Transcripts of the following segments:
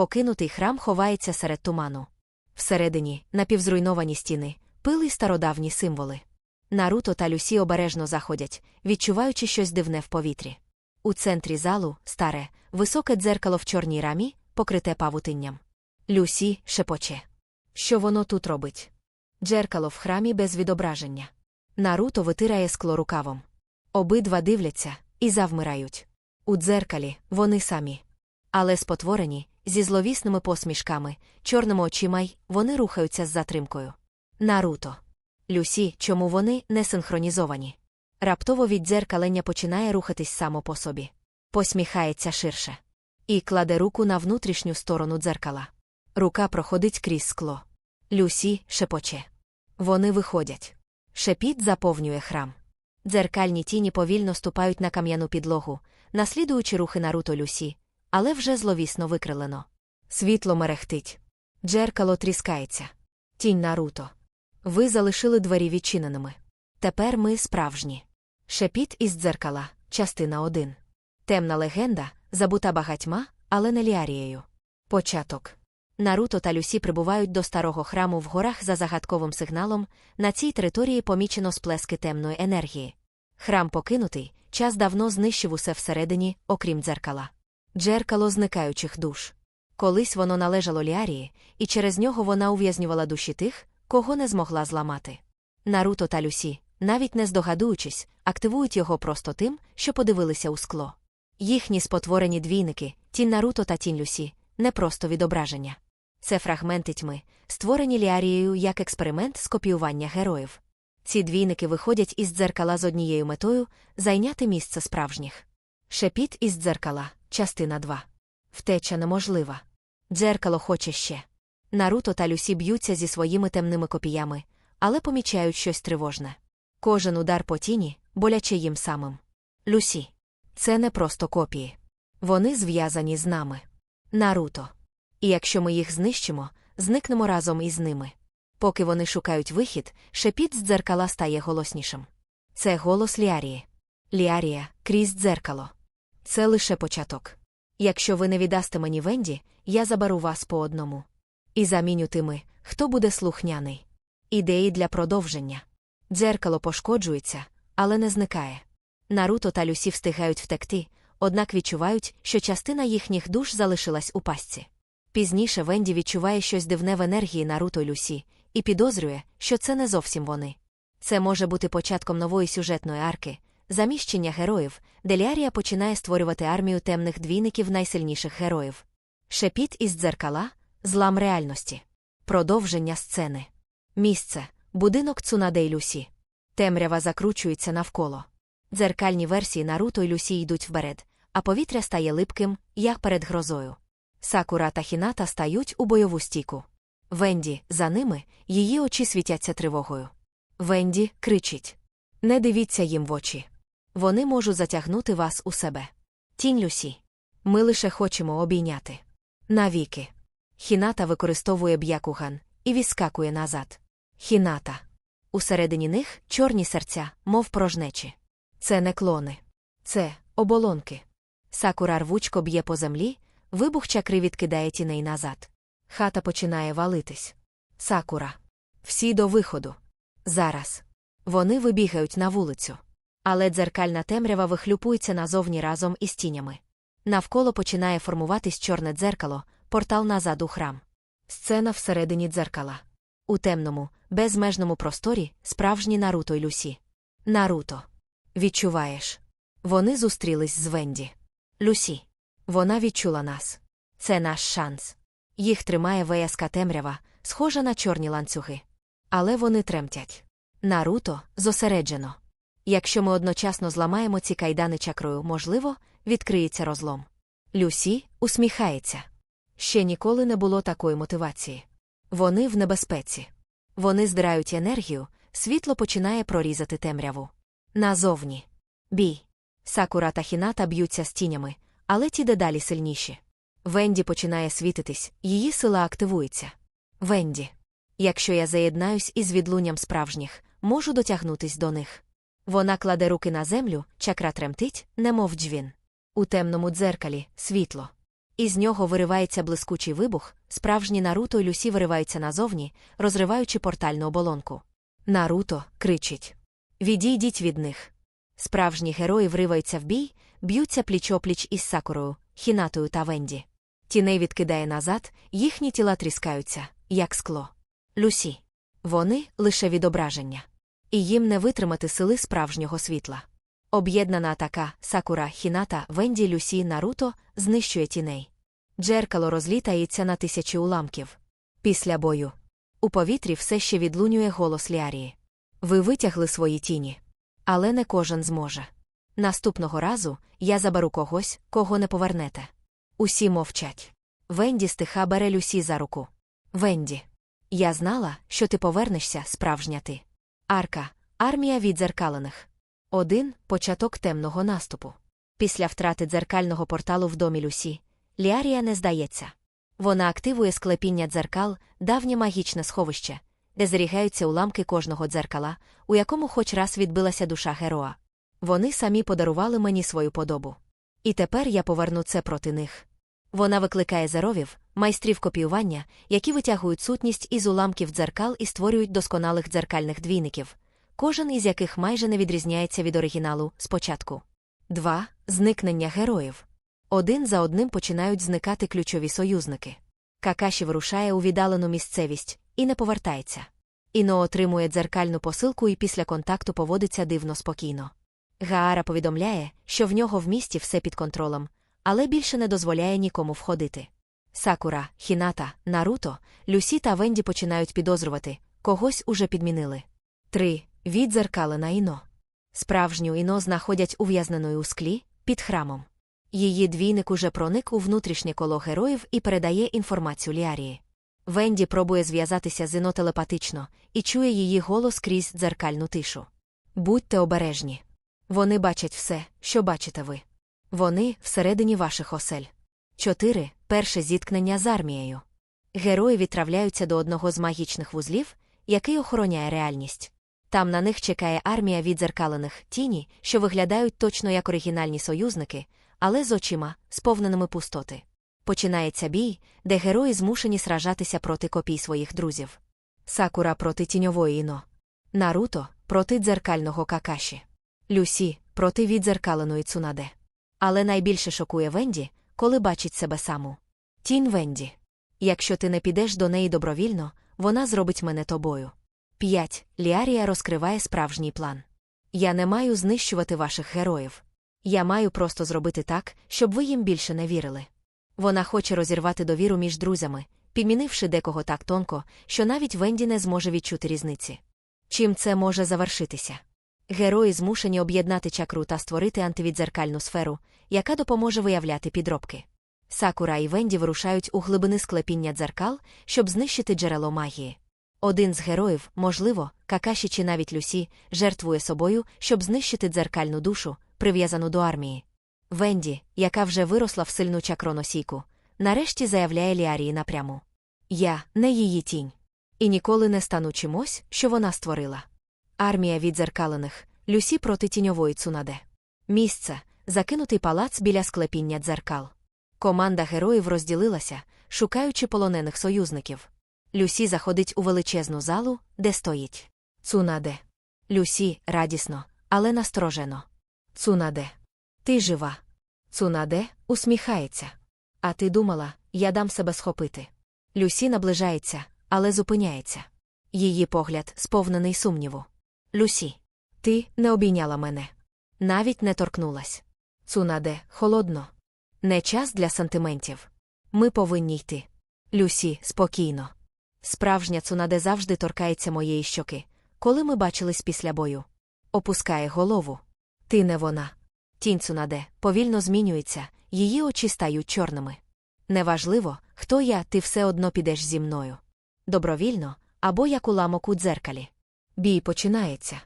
Покинутий храм ховається серед туману. Всередині напівзруйновані стіни, пили й стародавні символи. Наруто та Люсі обережно заходять, відчуваючи щось дивне в повітрі. У центрі залу старе, високе дзеркало в чорній рамі, покрите павутинням. Люсі шепоче. Що воно тут робить? Джеркало в храмі без відображення. Наруто витирає скло рукавом. Обидва дивляться і завмирають. У дзеркалі вони самі. Але спотворені, зі зловісними посмішками, чорними очима й вони рухаються з затримкою. Наруто. Люсі, чому вони не синхронізовані? Раптово від дзеркалення починає рухатись само по собі. Посміхається ширше. І кладе руку на внутрішню сторону дзеркала. Рука проходить крізь скло. Люсі шепоче. Вони виходять. Шепіт заповнює храм. Дзеркальні тіні повільно ступають на кам'яну підлогу, наслідуючи рухи Наруто Люсі, але вже зловісно викрилено. Світло мерехтить. Джеркало тріскається. Тінь Наруто. Ви залишили двері відчиненими. Тепер ми справжні. Шепіт із дзеркала, частина 1. Темна легенда, забута багатьма, але не ліарією. Початок. Наруто та Люсі прибувають до старого храму в горах за загадковим сигналом. На цій території помічено сплески темної енергії. Храм покинутий, час давно знищив усе всередині, окрім дзеркала. Джеркало зникаючих душ. Колись воно належало Ліарії, і через нього вона ув'язнювала душі тих, кого не змогла зламати. Наруто та Люсі, навіть не здогадуючись, активують його просто тим, що подивилися у скло. Їхні спотворені двійники, тінь Наруто та тінь Люсі, не просто відображення. Це фрагменти тьми, створені Ліарією як експеримент з копіювання героїв. Ці двійники виходять із дзеркала з однією метою зайняти місце справжніх. Шепіт із дзеркала, частина 2. Втеча неможлива. Дзеркало хоче ще. Наруто та Люсі б'ються зі своїми темними копіями, але помічають щось тривожне. Кожен удар по тіні боляче їм самим. Люсі. Це не просто копії. Вони зв'язані з нами. Наруто. І якщо ми їх знищимо, зникнемо разом із ними. Поки вони шукають вихід, шепіт з дзеркала стає голоснішим. Це голос Ліарії. Ліарія крізь дзеркало. Це лише початок. Якщо ви не віддасте мені Венді, я заберу вас по одному. І заміню тими, хто буде слухняний. Ідеї для продовження. Дзеркало пошкоджується, але не зникає. Наруто та Люсі встигають втекти, однак відчувають, що частина їхніх душ залишилась у пастці. Пізніше Венді відчуває щось дивне в енергії Наруто Люсі, і підозрює, що це не зовсім вони. Це може бути початком нової сюжетної арки, заміщення героїв, де Ліарія починає створювати армію темних двійників найсильніших героїв. Шепіт із дзеркала, злам реальності, продовження сцени. Місце, будинок Цунаде й Люсі. Темрява закручується навколо. Дзеркальні версії Наруто й Люсі йдуть вперед, а повітря стає липким, як перед грозою. Сакура та Хіната стають у бойову стійку. Венді, за ними, її очі світяться тривогою. Венді кричить: Не дивіться їм в очі. Вони можуть затягнути вас у себе. Тінь Люсі. Ми лише хочемо обійняти. Навіки. Хіната використовує б'якуган і відскакує назад. Хіната. Усередині них чорні серця, мов прожнечі. Це не клони. Це оболонки. Сакура рвучко б'є по землі, вибух чакри відкидає тіней назад. Хата починає валитись. Сакура. Всі до виходу. Зараз. Вони вибігають на вулицю. Але дзеркальна темрява вихлюпується назовні разом із тінями. Навколо починає формуватись чорне дзеркало, портал назад у храм. Сцена всередині дзеркала. У темному, безмежному просторі справжні Наруто й Люсі. Наруто. Відчуваєш. Вони зустрілись з Венді. Люсі. Вона відчула нас. Це наш шанс. Їх тримає вияска темрява, схожа на чорні ланцюги. Але вони тремтять. Наруто зосереджено. Якщо ми одночасно зламаємо ці кайдани чакрою, можливо, відкриється розлом. Люсі усміхається. Ще ніколи не було такої мотивації. Вони в небезпеці. Вони здирають енергію, світло починає прорізати темряву. Назовні. Бій. Сакура та хіната б'ються з тінями, але ті дедалі сильніші. Венді починає світитись, її сила активується. Венді. Якщо я заєднаюсь із відлунням справжніх, можу дотягнутись до них. Вона кладе руки на землю, чакра тремтить, немов дзвін. У темному дзеркалі світло. Із нього виривається блискучий вибух, справжні Наруто і Люсі вириваються назовні, розриваючи портальну оболонку. Наруто кричить Відійдіть від них. Справжні герої вриваються в бій, б'ються пліч-опліч із Сакурою, Хінатою та Венді. Тіней відкидає назад, їхні тіла тріскаються, як скло. Люсі. Вони лише відображення. І їм не витримати сили справжнього світла. Об'єднана атака Сакура, Хіната, Венді, Люсі, Наруто знищує тіней. Джеркало розлітається на тисячі уламків. Після бою. У повітрі все ще відлунює голос Ліарії. Ви витягли свої тіні. Але не кожен зможе. Наступного разу я заберу когось, кого не повернете. Усі мовчать. Венді стиха бере Люсі за руку. Венді. Я знала, що ти повернешся, справжня ти. Арка, армія віддзеркалених. Один початок темного наступу. Після втрати дзеркального порталу в домі Люсі, Ліарія не здається. Вона активує склепіння дзеркал, давнє магічне сховище, де зберігаються уламки кожного дзеркала, у якому хоч раз відбилася душа героя. Вони самі подарували мені свою подобу. І тепер я поверну це проти них. Вона викликає зеровів, майстрів копіювання, які витягують сутність із уламків дзеркал і створюють досконалих дзеркальних двійників, кожен із яких майже не відрізняється від оригіналу спочатку. 2. Зникнення героїв. Один за одним починають зникати ключові союзники. Какаші вирушає у віддалену місцевість і не повертається. Іно отримує дзеркальну посилку і після контакту поводиться дивно спокійно. Гаара повідомляє, що в нього в місті все під контролем, але більше не дозволяє нікому входити. Сакура, Хіната, Наруто, Люсі та Венді починають підозрювати, когось уже підмінили. 3. Віддзеркалена Іно. Справжню Іно знаходять ув'язненою у склі під храмом. Її двійник уже проник у внутрішнє коло героїв і передає інформацію Ліарії. Венді пробує зв'язатися з Іно телепатично і чує її голос крізь дзеркальну тишу. Будьте обережні. Вони бачать все, що бачите ви. Вони всередині ваших осель. 4. Перше зіткнення з армією. Герої відправляються до одного з магічних вузлів, який охороняє реальність. Там на них чекає армія відзеркалених тіні, що виглядають точно як оригінальні союзники, але з очима, сповненими пустоти. Починається бій, де герої змушені сражатися проти копій своїх друзів. Сакура проти тіньової іно. Наруто проти дзеркального какаші. Люсі проти віддзеркаленої цунаде. Але найбільше шокує Венді, коли бачить себе саму. Тінь Венді. Якщо ти не підеш до неї добровільно, вона зробить мене тобою. 5. Ліарія розкриває справжній план. Я не маю знищувати ваших героїв. Я маю просто зробити так, щоб ви їм більше не вірили. Вона хоче розірвати довіру між друзями, підмінивши декого так тонко, що навіть Венді не зможе відчути різниці. Чим це може завершитися? Герої змушені об'єднати чакру та створити антивідзеркальну сферу, яка допоможе виявляти підробки. Сакура і Венді вирушають у глибини склепіння дзеркал, щоб знищити джерело магії. Один з героїв, можливо, Какаші чи навіть Люсі, жертвує собою, щоб знищити дзеркальну душу, прив'язану до армії. Венді, яка вже виросла в сильну чакроносійку, нарешті заявляє Ліарії напряму. Я не її тінь. І ніколи не стану чимось, що вона створила. Армія віддзеркалених, Люсі проти тіньової цунаде. Місце закинутий палац біля склепіння дзеркал. Команда героїв розділилася, шукаючи полонених союзників. Люсі заходить у величезну залу, де стоїть. Цунаде. Люсі радісно, але насторожено. Цунаде. Ти жива. Цунаде усміхається. А ти думала, я дам себе схопити. Люсі наближається, але зупиняється. Її погляд сповнений сумніву. Люсі, ти не обійняла мене. Навіть не торкнулась. Цунаде, холодно. Не час для сантиментів. Ми повинні йти. Люсі, спокійно. Справжня цунаде завжди торкається моєї щоки, коли ми бачились після бою. Опускає голову. Ти не вона. Тінь цунаде повільно змінюється, її очі стають чорними. Неважливо, хто я, ти все одно підеш зі мною. Добровільно або як уламок у дзеркалі. Бій починається.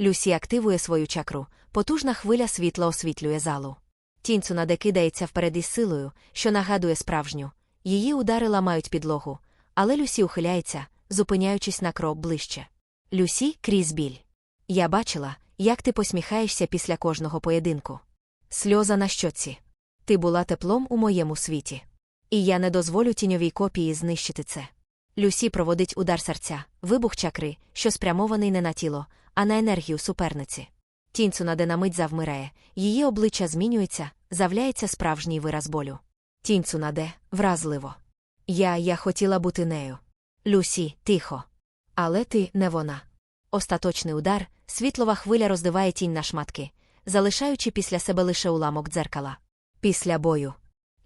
Люсі активує свою чакру, потужна хвиля світла освітлює залу. Тінь цунаде кидається вперед із силою, що нагадує справжню. Її удари ламають підлогу, але Люсі ухиляється, зупиняючись на крок ближче. Люсі крізь біль. Я бачила, як ти посміхаєшся після кожного поєдинку. Сльоза на щоці. Ти була теплом у моєму світі. І я не дозволю тіньовій копії знищити це. Люсі проводить удар серця, вибух чакри, що спрямований не на тіло, а на енергію суперниці. Тінь Цунаде на мить завмирає, її обличчя змінюється, завляється справжній вираз болю. Тінь Цунаде вразливо. Я, я хотіла бути нею. Люсі, тихо. Але ти не вона. Остаточний удар, світлова хвиля роздиває тінь на шматки, залишаючи після себе лише уламок дзеркала. Після бою.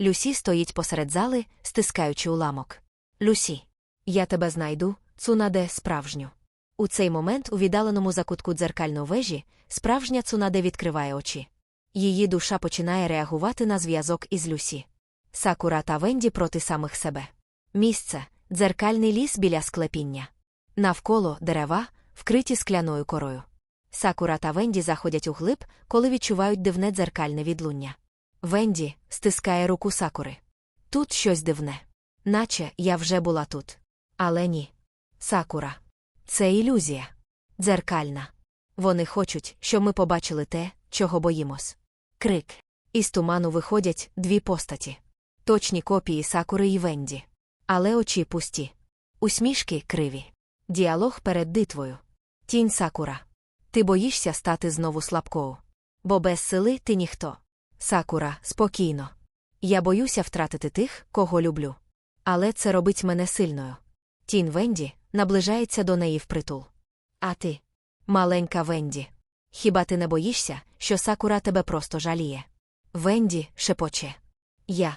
Люсі стоїть посеред зали, стискаючи уламок. Люсі, я тебе знайду, цунаде справжню. У цей момент у віддаленому закутку дзеркальної вежі справжня цунаде відкриває очі. Її душа починає реагувати на зв'язок із Люсі. Сакура та Венді проти самих себе. Місце дзеркальний ліс біля склепіння. Навколо дерева, вкриті скляною корою. Сакура та Венді заходять у глиб, коли відчувають дивне дзеркальне відлуння. Венді стискає руку сакури. Тут щось дивне. Наче я вже була тут. Але ні. Сакура. Це ілюзія. Дзеркальна. Вони хочуть, щоб ми побачили те, чого боїмось. Крик. Із туману виходять дві постаті. Точні копії сакури і Венді. Але очі пусті. Усмішки криві. Діалог перед дитвою. Тінь сакура. Ти боїшся стати знову слабкою. Бо без сили ти ніхто. Сакура, спокійно. Я боюся втратити тих, кого люблю. Але це робить мене сильною. Тінь Венді наближається до неї впритул. А ти, маленька Венді. Хіба ти не боїшся, що Сакура тебе просто жаліє? Венді шепоче. Я.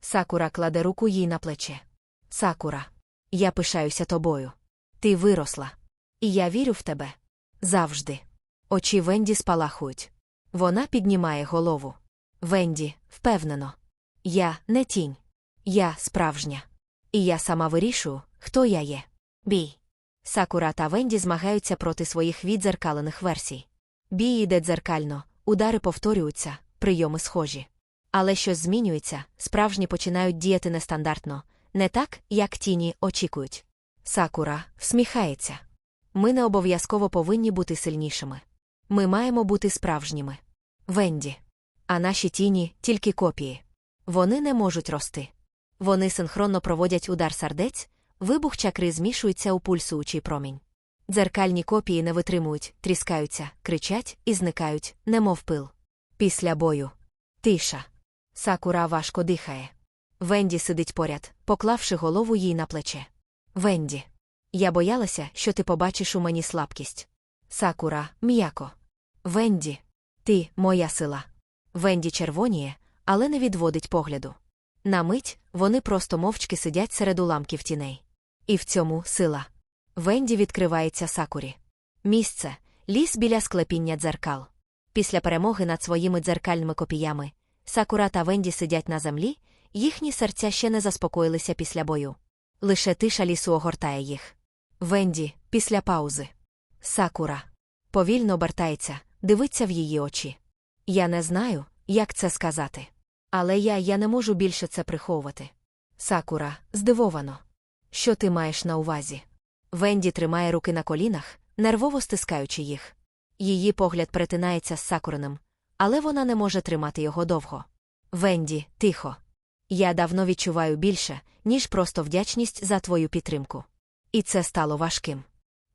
Сакура кладе руку їй на плече. Сакура. Я пишаюся тобою. Ти виросла. І я вірю в тебе. Завжди. Очі Венді спалахують. Вона піднімає голову. Венді, впевнено. Я не тінь. Я справжня. І я сама вирішую, хто я є. Бій. Сакура та Венді змагаються проти своїх віддзеркалених версій. Бій іде дзеркально, удари повторюються, прийоми схожі. Але щось змінюється, справжні починають діяти нестандартно, не так, як тіні очікують. Сакура всміхається. Ми не обов'язково повинні бути сильнішими. Ми маємо бути справжніми. Венді. А наші тіні тільки копії. Вони не можуть рости. Вони синхронно проводять удар сердець, вибух чакри змішується у пульсуючий промінь. Дзеркальні копії не витримують, тріскаються, кричать і зникають, немов пил. Після бою. Тиша. Сакура важко дихає. Венді сидить поряд, поклавши голову їй на плече. Венді. Я боялася, що ти побачиш у мені слабкість. Сакура, м'яко. Венді. Ти моя сила. Венді червоніє, але не відводить погляду. На мить вони просто мовчки сидять серед уламків тіней. І в цьому сила. Венді відкривається сакурі. Місце ліс біля склепіння дзеркал. Після перемоги над своїми дзеркальними копіями Сакура та Венді сидять на землі, їхні серця ще не заспокоїлися після бою. Лише тиша лісу огортає їх. Венді, після паузи. Сакура. Повільно обертається, дивиться в її очі. Я не знаю, як це сказати. Але я я не можу більше це приховувати. Сакура, здивовано. Що ти маєш на увазі? Венді тримає руки на колінах, нервово стискаючи їх. Її погляд перетинається з сакуриним, але вона не може тримати його довго. Венді, тихо. Я давно відчуваю більше, ніж просто вдячність за твою підтримку. І це стало важким.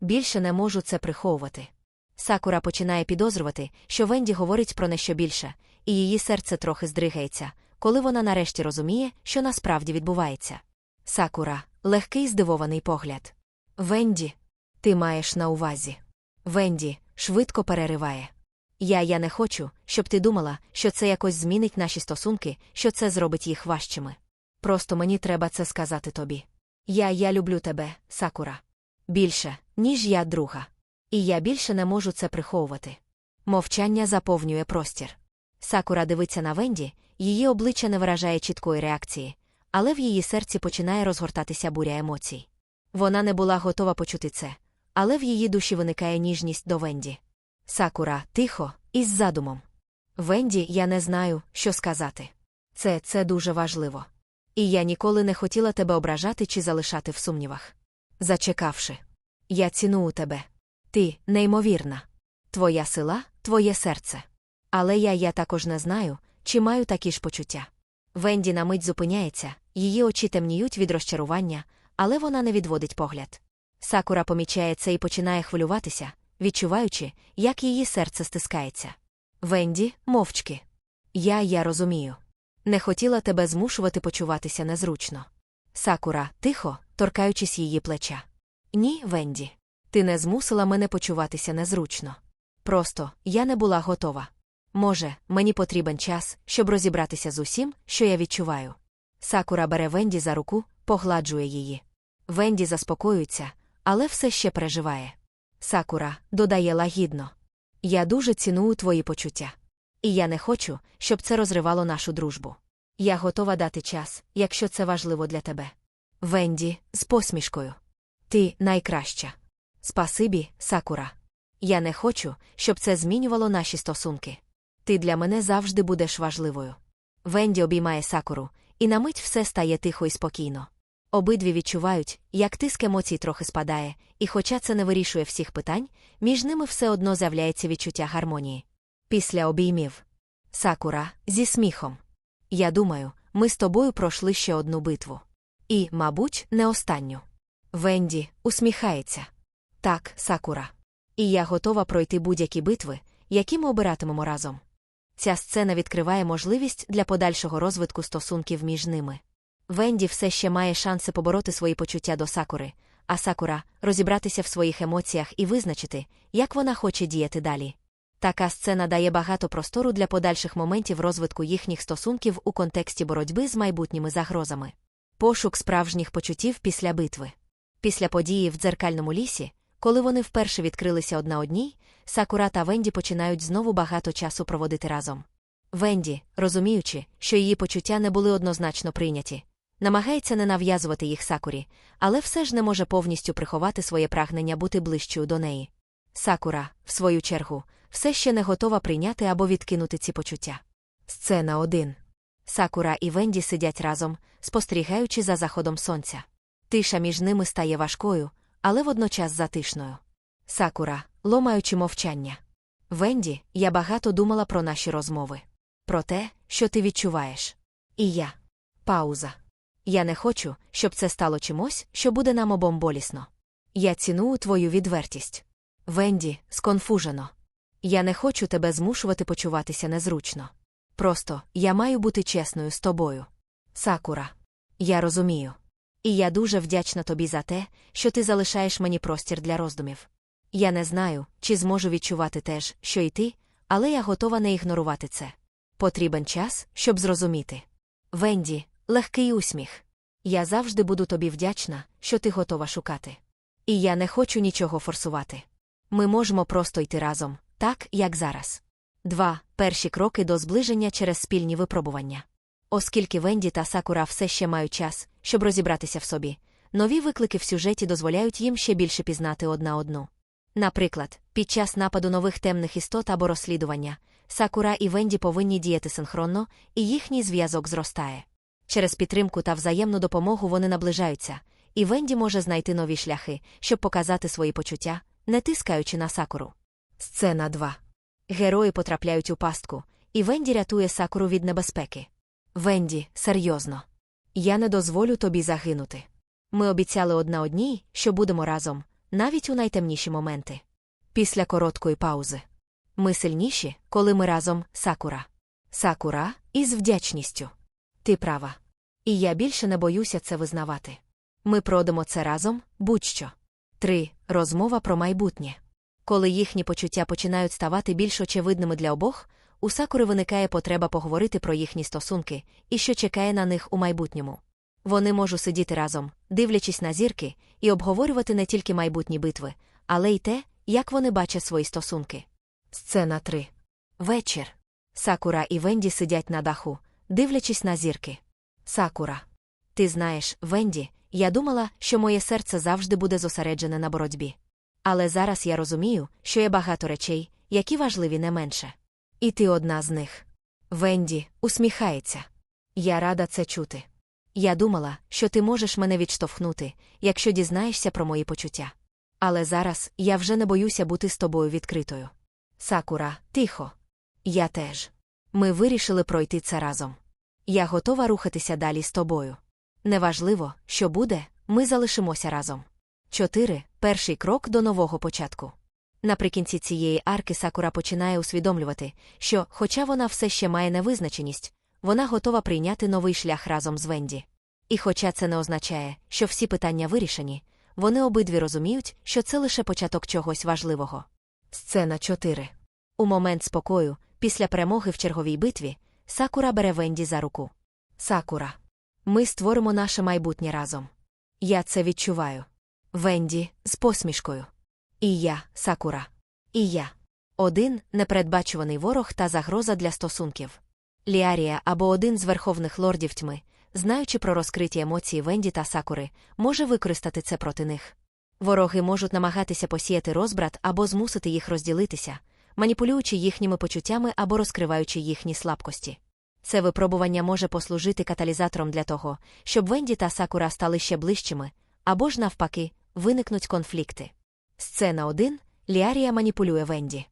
Більше не можу це приховувати. Сакура починає підозрювати, що Венді говорить про нещо більше, і її серце трохи здригається, коли вона нарешті розуміє, що насправді відбувається. Сакура, легкий здивований погляд. Венді, ти маєш на увазі. Венді швидко перериває. Я я не хочу, щоб ти думала, що це якось змінить наші стосунки, що це зробить їх важчими. Просто мені треба це сказати тобі. Я я люблю тебе, Сакура. Більше, ніж я друга. І я більше не можу це приховувати. Мовчання заповнює простір. Сакура дивиться на Венді, її обличчя не виражає чіткої реакції, але в її серці починає розгортатися буря емоцій. Вона не була готова почути це, але в її душі виникає ніжність до Венді. Сакура, тихо, із задумом. Венді, я не знаю, що сказати. Це це дуже важливо. І я ніколи не хотіла тебе ображати чи залишати в сумнівах. Зачекавши, я ціную тебе. Ти неймовірна. Твоя сила, твоє серце. Але я я також не знаю, чи маю такі ж почуття. Венді на мить зупиняється, Її очі темніють від розчарування, але вона не відводить погляд. Сакура помічає це і починає хвилюватися, відчуваючи, як її серце стискається. Венді, мовчки. Я, я розумію. Не хотіла тебе змушувати почуватися незручно. Сакура, тихо, торкаючись її плеча. Ні, Венді. Ти не змусила мене почуватися незручно. Просто я не була готова. Може, мені потрібен час, щоб розібратися з усім, що я відчуваю. Сакура бере Венді за руку, погладжує її. Венді заспокоюється, але все ще переживає. Сакура додає лагідно. Я дуже ціную твої почуття. І я не хочу, щоб це розривало нашу дружбу. Я готова дати час, якщо це важливо для тебе. Венді з посмішкою. Ти найкраща. Спасибі, Сакура. Я не хочу, щоб це змінювало наші стосунки. Ти для мене завжди будеш важливою. Венді обіймає Сакуру, і на мить все стає тихо і спокійно. Обидві відчувають, як тиск емоцій трохи спадає, і, хоча це не вирішує всіх питань, між ними все одно з'являється відчуття гармонії. Після обіймів. Сакура зі сміхом. Я думаю, ми з тобою пройшли ще одну битву. І, мабуть, не останню. Венді усміхається. Так, Сакура. І я готова пройти будь-які битви, які ми обиратимемо разом. Ця сцена відкриває можливість для подальшого розвитку стосунків між ними. Венді все ще має шанси побороти свої почуття до Сакури, а Сакура розібратися в своїх емоціях і визначити, як вона хоче діяти далі. Така сцена дає багато простору для подальших моментів розвитку їхніх стосунків у контексті боротьби з майбутніми загрозами. Пошук справжніх почуттів після битви. Після події в дзеркальному лісі, коли вони вперше відкрилися одна одній, Сакура та Венді починають знову багато часу проводити разом. Венді, розуміючи, що її почуття не були однозначно прийняті, намагається не нав'язувати їх Сакурі, але все ж не може повністю приховати своє прагнення бути ближчою до неї. Сакура, в свою чергу, все ще не готова прийняти або відкинути ці почуття. Сцена 1. Сакура і Венді сидять разом, спостерігаючи за заходом сонця. Тиша між ними стає важкою, але водночас затишною. Сакура, ломаючи мовчання. Венді, я багато думала про наші розмови. Про те, що ти відчуваєш. І я. Пауза. Я не хочу, щоб це стало чимось, що буде нам обом болісно. Я ціную твою відвертість. Венді, сконфужено. Я не хочу тебе змушувати почуватися незручно. Просто я маю бути чесною з тобою. Сакура. Я розумію. І я дуже вдячна тобі за те, що ти залишаєш мені простір для роздумів. Я не знаю, чи зможу відчувати теж, що й ти, але я готова не ігнорувати це. Потрібен час, щоб зрозуміти. Венді, легкий усміх. Я завжди буду тобі вдячна, що ти готова шукати. І я не хочу нічого форсувати. Ми можемо просто йти разом, так, як зараз. Два перші кроки до зближення через спільні випробування. Оскільки Венді та Сакура все ще мають час, щоб розібратися в собі, нові виклики в сюжеті дозволяють їм ще більше пізнати одна одну. Наприклад, під час нападу нових темних істот або розслідування, Сакура і Венді повинні діяти синхронно, і їхній зв'язок зростає. Через підтримку та взаємну допомогу вони наближаються, і Венді може знайти нові шляхи, щоб показати свої почуття, не тискаючи на сакуру. Сцена 2. Герої потрапляють у пастку, і Венді рятує сакуру від небезпеки. Венді, серйозно. Я не дозволю тобі загинути. Ми обіцяли одна одній, що будемо разом, навіть у найтемніші моменти. Після короткої паузи. Ми сильніші, коли ми разом, Сакура. Сакура із вдячністю. Ти права. І я більше не боюся це визнавати. Ми пройдемо це разом, будь-що. 3. Розмова про майбутнє. Коли їхні почуття починають ставати більш очевидними для обох, у Сакури виникає потреба поговорити про їхні стосунки і що чекає на них у майбутньому. Вони можуть сидіти разом, дивлячись на зірки, і обговорювати не тільки майбутні битви, але й те, як вони бачать свої стосунки. Сцена 3. Вечір. Сакура і Венді сидять на даху, дивлячись на зірки. Сакура. Ти знаєш, Венді, я думала, що моє серце завжди буде зосереджене на боротьбі. Але зараз я розумію, що є багато речей, які важливі не менше. І ти одна з них. Венді усміхається. Я рада це чути. Я думала, що ти можеш мене відштовхнути, якщо дізнаєшся про мої почуття. Але зараз я вже не боюся бути з тобою відкритою. Сакура, тихо. Я теж. Ми вирішили пройти це разом. Я готова рухатися далі з тобою. Неважливо, що буде, ми залишимося разом. 4. Перший крок до нового початку. Наприкінці цієї арки Сакура починає усвідомлювати, що, хоча вона все ще має невизначеність, вона готова прийняти новий шлях разом з Венді. І хоча це не означає, що всі питання вирішені, вони обидві розуміють, що це лише початок чогось важливого. Сцена 4. У момент спокою, після перемоги в черговій битві, Сакура бере Венді за руку. Сакура. Ми створимо наше майбутнє разом. Я це відчуваю. Венді з посмішкою. І я, Сакура. І я. Один непередбачуваний ворог та загроза для стосунків. Ліарія або один з верховних лордів тьми, знаючи про розкриті емоції Венді та Сакури, може використати це проти них. Вороги можуть намагатися посіяти розбрат або змусити їх розділитися, маніпулюючи їхніми почуттями або розкриваючи їхні слабкості. Це випробування може послужити каталізатором для того, щоб Венді та Сакура стали ще ближчими, або ж, навпаки, виникнуть конфлікти. Сцена 1. Ліарія маніпулює Венді.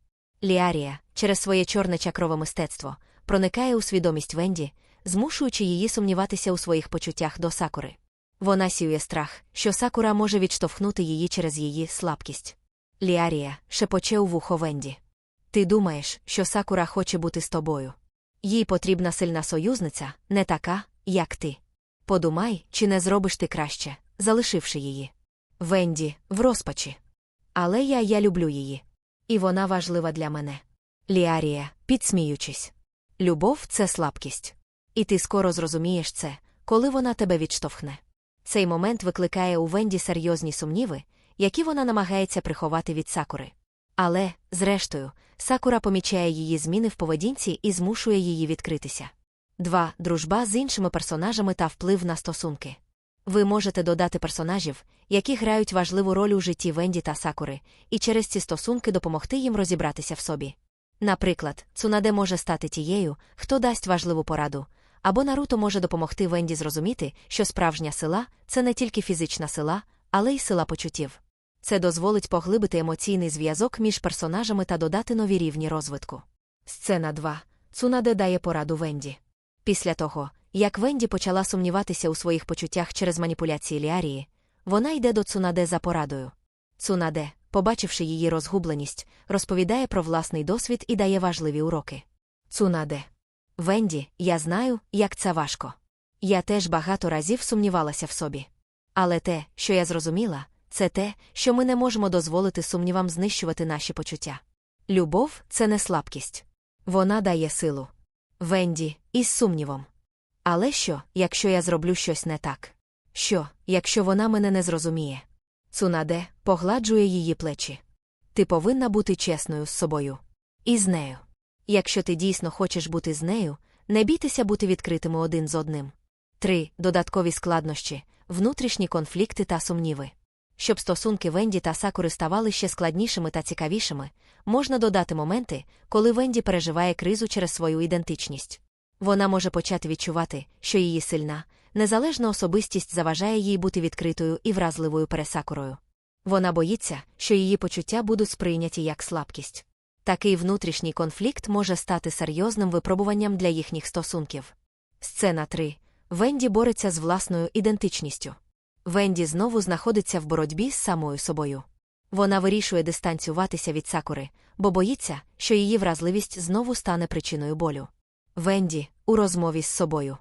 Ліарія, через своє чорне чакрове мистецтво, проникає у свідомість Венді, змушуючи її сумніватися у своїх почуттях до Сакури. Вона сіює страх, що Сакура може відштовхнути її через її слабкість. Ліарія шепоче у вухо Венді. Ти думаєш, що Сакура хоче бути з тобою. Їй потрібна сильна союзниця, не така, як ти. Подумай, чи не зробиш ти краще, залишивши її. Венді в розпачі. Але я я люблю її. І вона важлива для мене. Ліарія, підсміючись. Любов це слабкість. І ти скоро зрозумієш це, коли вона тебе відштовхне. Цей момент викликає у Венді серйозні сумніви, які вона намагається приховати від Сакури. Але, зрештою, Сакура помічає її зміни в поведінці і змушує її відкритися. 2. Дружба з іншими персонажами та вплив на стосунки. Ви можете додати персонажів, які грають важливу роль у житті Венді та Сакури, і через ці стосунки допомогти їм розібратися в собі. Наприклад, Цунаде може стати тією, хто дасть важливу пораду, або Наруто може допомогти Венді зрозуміти, що справжня сила це не тільки фізична сила, але й сила почуттів. Це дозволить поглибити емоційний зв'язок між персонажами та додати нові рівні розвитку. Сцена 2. Цунаде дає пораду Венді. Після того, як Венді почала сумніватися у своїх почуттях через маніпуляції Ліарії, вона йде до Цунаде за порадою. Цунаде, побачивши її розгубленість, розповідає про власний досвід і дає важливі уроки. Цунаде. Венді, я знаю, як це важко. Я теж багато разів сумнівалася в собі. Але те, що я зрозуміла, це те, що ми не можемо дозволити сумнівам знищувати наші почуття. Любов це не слабкість. Вона дає силу. Венді, із сумнівом. Але що, якщо я зроблю щось не так? Що, якщо вона мене не зрозуміє? Цунаде погладжує її плечі. Ти повинна бути чесною з собою. І з нею. Якщо ти дійсно хочеш бути з нею, не бійтеся бути відкритими один з одним. 3. Додаткові складнощі, внутрішні конфлікти та сумніви. Щоб стосунки Венді та Сакури ставали ще складнішими та цікавішими, можна додати моменти, коли Венді переживає кризу через свою ідентичність. Вона може почати відчувати, що її сильна, незалежна особистість заважає їй бути відкритою і вразливою пересакурою. Вона боїться, що її почуття будуть сприйняті як слабкість. Такий внутрішній конфлікт може стати серйозним випробуванням для їхніх стосунків. Сцена 3. Венді бореться з власною ідентичністю. Венді знову знаходиться в боротьбі з самою собою. Вона вирішує дистанціюватися від сакури, бо боїться, що її вразливість знову стане причиною болю. Венді, у розмові з собою.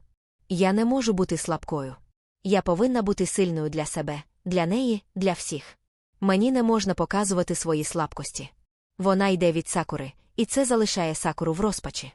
Я не можу бути слабкою. Я повинна бути сильною для себе, для неї, для всіх. Мені не можна показувати свої слабкості. Вона йде від сакури, і це залишає сакуру в розпачі.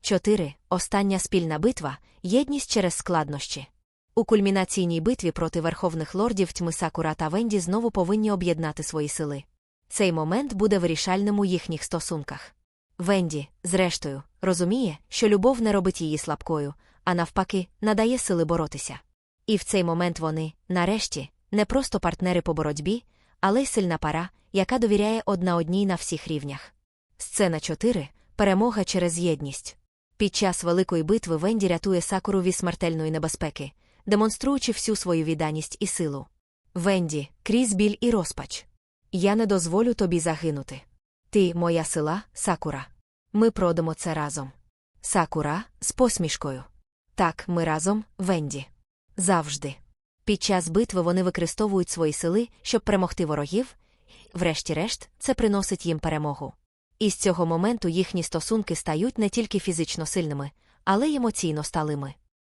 4. Остання спільна битва єдність через складнощі. У кульмінаційній битві проти верховних лордів тьми Сакура та Венді знову повинні об'єднати свої сили. Цей момент буде вирішальним у їхніх стосунках. Венді, зрештою, розуміє, що любов не робить її слабкою, а навпаки, надає сили боротися. І в цей момент вони, нарешті, не просто партнери по боротьбі, але й сильна пара, яка довіряє одна одній на всіх рівнях. Сцена 4. Перемога через єдність. Під час великої битви Венді рятує Сакуру від смертельної небезпеки, демонструючи всю свою відданість і силу. Венді, крізь біль і розпач. Я не дозволю тобі загинути. Ти, моя сила, Сакура. Ми пройдемо це разом. Сакура з посмішкою. Так, ми разом, Венді. Завжди. Під час битви вони використовують свої сили, щоб перемогти ворогів, врешті-решт, це приносить їм перемогу. І з цього моменту їхні стосунки стають не тільки фізично сильними, але й емоційно сталими.